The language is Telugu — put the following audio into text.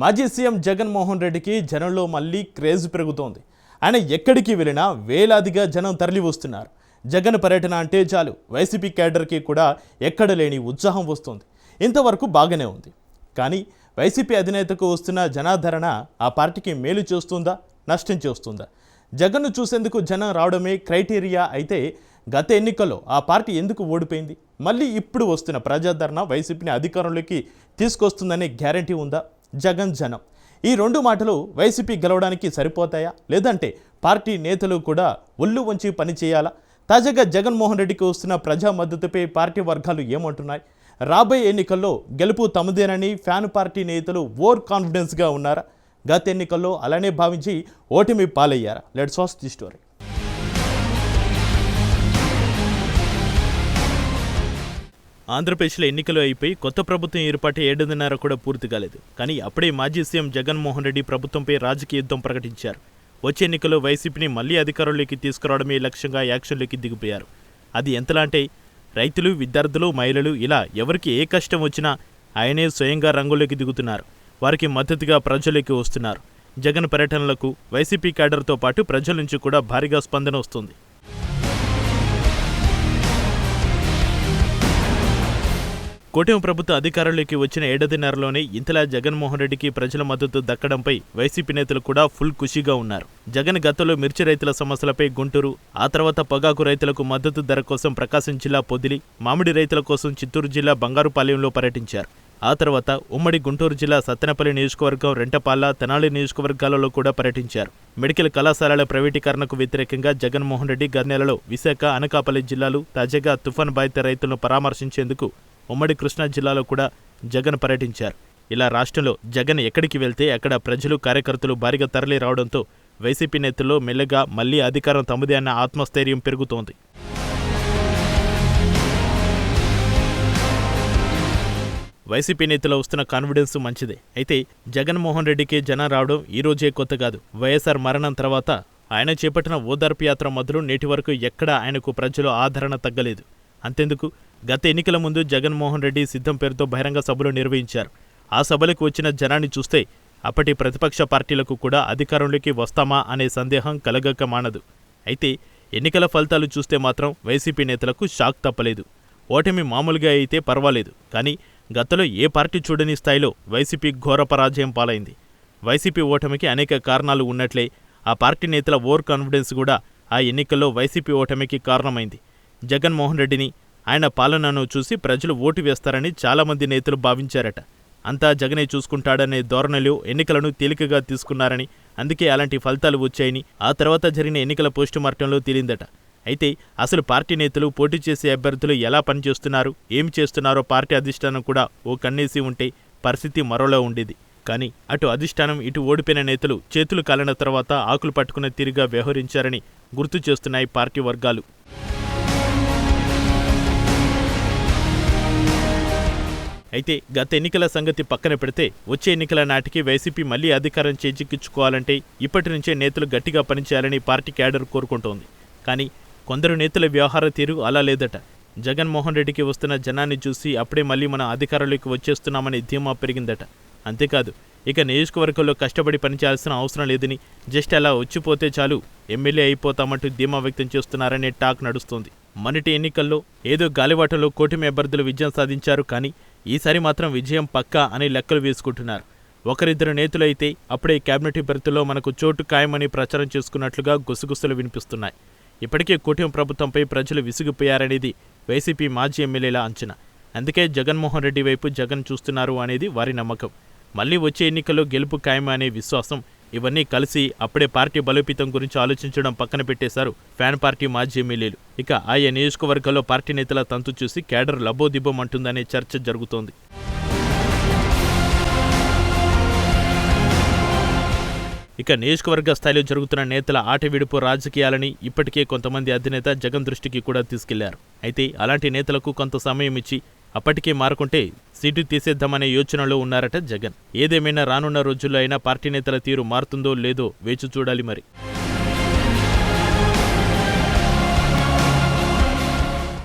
మాజీ సీఎం జగన్మోహన్ రెడ్డికి జనంలో మళ్ళీ క్రేజ్ పెరుగుతోంది. ఆయన ఎక్కడికి వెళ్ళినా వేలాదిగా జనం తరలి వస్తున్నారు జగన్ పర్యటన అంటే చాలు. వైసీపీ క్యాడర్కి కూడా ఎక్కడ లేని ఉత్సాహం వస్తుంది. ఇంతవరకు బాగానే ఉంది. కానీ వైసీపీ అధినేతకు వస్తున్న జనాదరణ ఆ పార్టీకి మేలు చేస్తుందా? నష్టం చేస్తుందా? జగన్ను చూసేందుకు జనం రావడమే క్రైటీరియా అయితే గత ఎన్నికల్లో ఆ పార్టీ ఎందుకు ఓడిపోయింది? మళ్ళీ ఇప్పుడు వస్తున్న ప్రజాదరణ వైసీపీని అధికారంలోకి తీసుకొస్తుందనే గ్యారంటీ ఉందా? జగన్ జనం. ఈ రెండు మాటలు వైసీపీ గెలవడానికి సరిపోతాయా? లేదంటే పార్టీ నేతలు కూడా ఒళ్ళు వంచి పనిచేయాలా తాజాగా జగన్మోహన్ రెడ్డికి వస్తున్న ప్రజా మద్దతుపై పార్టీ వర్గాలు ఏమంటున్నాయి? రాబోయే ఎన్నికల్లో గెలుపు తమదేనని ఫ్యాన్ పార్టీ నేతలు ఓవర్ కాన్ఫిడెన్స్గా ఉన్నారా? గత ఎన్నికల్లో అలానే భావించి ఓటమి పాలయ్యారా? Let's watch the story. ఆంధ్రప్రదేశ్లో ఎన్నికలు అయిపోయి కొత్త ప్రభుత్వం ఏర్పాటు ఏడున్నర కూడా పూర్తి కాలేదు. కానీ అప్పుడే మాజీ సీఎం జగన్మోహన్ రెడ్డి ప్రభుత్వంపై రాజకీయ యుద్ధం ప్రకటించారు. వచ్చే ఎన్నికల్లో వైసీపీని మళ్ళీ అధికారంలోకి తీసుకురావడమే లక్ష్యంగా యాక్షన్లోకి దిగిపోయారు. అది ఎంతలా అంటే రైతులు విద్యార్థులు మహిళలు ఇలా ఎవరికి ఏ కష్టం వచ్చినా ఆయనే స్వయంగా రంగులోకి దిగుతున్నారు. వారికి మద్దతుగా ప్రజల్లోకి వస్తున్నారు. జగన్ పర్యటనలకు వైసీపీ క్యాడర్తో పాటు ప్రజల నుంచి కూడా భారీగా స్పందన వస్తుంది. కూటమి ప్రభుత్వ అధికారంలోకి వచ్చిన ఏడాదిన్నరలోనే ఇంతలా జగన్మోహన్ రెడ్డికి ప్రజల మద్దతు దక్కడంపై వైసీపీ నేతలు కూడా ఫుల్ ఖుషీగా ఉన్నారు. జగన్ గతంలో మిర్చి రైతుల సమస్యలపై గుంటూరు ఆ తర్వాత పొగాకు రైతులకు మద్దతు ధర కోసం ప్రకాశం జిల్లా పొదిలి మామిడి రైతుల కోసం చిత్తూరు జిల్లా బంగారుపాలెంలో పర్యటించారు. ఆ తర్వాత ఉమ్మడి గుంటూరు జిల్లా సత్తెనపల్లి నియోజకవర్గం రెంటపాల తెనాలి నియోజకవర్గాలలో కూడా పర్యటించారు. మెడికల్ కళాశాలల ప్రైవేటీకరణకు వ్యతిరేకంగా జగన్మోహన్ రెడ్డి గత నెలలో విశాఖ అనకాపల్లి జిల్లాలు తాజాగా తుఫాన్ బాధిత రైతులను పరామర్శించేందుకు ఉమ్మడి కృష్ణా జిల్లాలో కూడా జగన్ పర్యటించారు. ఇలా రాష్ట్రంలో జగన్ ఎక్కడికి వెళ్తే అక్కడ ప్రజలు కార్యకర్తలు భారీగా తరలి రావడంతో వైసీపీ నేతల్లో మెల్లగా మళ్ళీ అధికారం తమదే అన్న ఆత్మస్థైర్యం పెరుగుతోంది. వైసీపీ నేతలో వస్తున్న కాన్ఫిడెన్స్ మంచిదే. అయితే జగన్మోహన్ రెడ్డికి జనం రావడం ఈ రోజే కొత్త కాదు. వైఎస్ఆర్ మరణం తర్వాత ఆయన చేపట్టిన ఓదార్పు యాత్ర మొదలు నేటి వరకు ఎక్కడా ఆయనకు ప్రజలు ఆదరణ తగ్గలేదు. అంతెందుకు? గత ఎన్నికల ముందు జగన్మోహన్ రెడ్డి సిద్ధం పేరుతో బహిరంగ సభలు నిర్వహించారు. ఆ సభలకు వచ్చిన జనాన్ని చూస్తే అప్పటి ప్రతిపక్ష పార్టీలకు కూడా అధికారంలోకి వస్తామా అనే సందేహం కలగక మానదు అయితే ఎన్నికల ఫలితాలు చూస్తే మాత్రం వైసీపీ నేతలకు షాక్ తప్పలేదు. ఓటమి మామూలుగా అయితే పర్వాలేదు. కానీ గతంలో ఏ పార్టీ చూడని స్థాయిలో వైసీపీ ఘోర పరాజయం పాలైంది. వైసీపీ ఓటమికి అనేక కారణాలు ఉన్నట్లే ఆ పార్టీ నేతల ఓవర్ కాన్ఫిడెన్స్ కూడా ఆ ఎన్నికల్లో వైసీపీ ఓటమికి కారణమైంది. జగన్మోహన్ రెడ్డిని ఆయన పాలనను చూసి ప్రజలు ఓటు వేస్తారని చాలామంది నేతలు భావించారట. అంతా జగనే చూసుకుంటాడనే ధోరణిలో ఎన్నికలను తేలికగా తీసుకున్నారని అందుకే అలాంటి ఫలితాలు వచ్చాయని ఆ తర్వాత జరిగిన ఎన్నికల పోస్టుమార్టంలో తేలిందట. అయితే అసలు పార్టీ నేతలు పోటీ చేసే అభ్యర్థులు ఎలా పనిచేస్తున్నారు ఏం చేస్తున్నారో పార్టీ అధిష్టానం కూడా ఓ కన్నేసి ఉంటే పరిస్థితి మరోలా ఉండేది. కానీ అటు అధిష్టానం ఇటు ఓడిపోయిన నేతలు చేతులు కాలిన తర్వాత ఆకులు పట్టుకున్న తీరుగా వ్యవహరించారని గుర్తు చేస్తున్నాయి పార్టీ వర్గాలు. అయితే గత ఎన్నికల సంగతి పక్కన పెడితే వచ్చే ఎన్నికల నాటికి వైసీపీ మళ్ళీ అధికారం చేజిక్కించుకోవాలంటే ఇప్పటి నుంచే నేతలు గట్టిగా పనిచేయాలని పార్టీ క్యాడర్ కోరుకుంటోంది. కానీ కొందరు నేతల వ్యవహార తీరు అలా లేదట. జగన్మోహన్ రెడ్డికి వస్తున్న జనాన్ని చూసి అప్పుడే మళ్ళీ మనం అధికారంలోకి వచ్చేస్తున్నామని ధీమా పెరిగిందట. అంతేకాదు ఇక నియోజకవర్గంలో కష్టపడి పనిచేయాల్సిన అవసరం లేదని జస్ట్ అలా వచ్చిపోతే చాలు ఎమ్మెల్యే అయిపోతామంటూ ధీమా వ్యక్తం చేస్తున్నారనే టాక్ నడుస్తోంది. మొన్నటి ఎన్నికల్లో ఏదో గాలివాటంలో కూటమి అభ్యర్థులు విజయం సాధించారు కానీ ఈసారి మాత్రం విజయం పక్కా అని లెక్కలు వేసుకుంటున్నారు. ఒకరిద్దరు నేతలైతే అప్పుడే కేబినెట్ అభ్యర్థుల్లో మనకు చోటు ఖాయమని ప్రచారం చేసుకున్నట్లుగా గుసగుసలు వినిపిస్తున్నాయి. ఇప్పటికే కూటమి ప్రభుత్వంపై ప్రజలు విసిగిపోయారనేది వైసీపీ మాజీ ఎమ్మెల్యేల అంచనా. అందుకే జగన్మోహన్ రెడ్డి వైపు జగన్ చూస్తున్నారు అనేది వారి నమ్మకం. మళ్ళీ వచ్చే ఎన్నికల్లో గెలుపు ఖాయం అనే విశ్వాసం ఇవన్నీ కలిసి అప్పుడే పార్టీ బలోపేతం గురించి ఆలోచించడం పక్కన పెట్టేశారు ఫ్యాన్ పార్టీ మాజీ ఎమ్మెల్యేలు. ఇక ఆయా నియోజకవర్గాల్లో పార్టీ నేతల తంతు చూసి కేడర్ లబోదిబ్బం అంటుందనే చర్చ జరుగుతోంది. ఇక నియోజకవర్గ స్థాయిలో జరుగుతున్న నేతల ఆట విడుపు రాజకీయాలని ఇప్పటికే కొంతమంది అధినేత జగన్ దృష్టికి కూడా తీసుకెళ్ళారు. అయితే అలాంటి నేతలకు కొంత సమయం ఇచ్చి అప్పటికే మారుకుంటే సీటు తీసేద్దామనే యోచనలో ఉన్నారట జగన్. ఏదేమైనా రానున్న రోజుల్లో అయినా పార్టీ నేతల తీరు మారుతుందో లేదో వేచి చూడాలి మరి.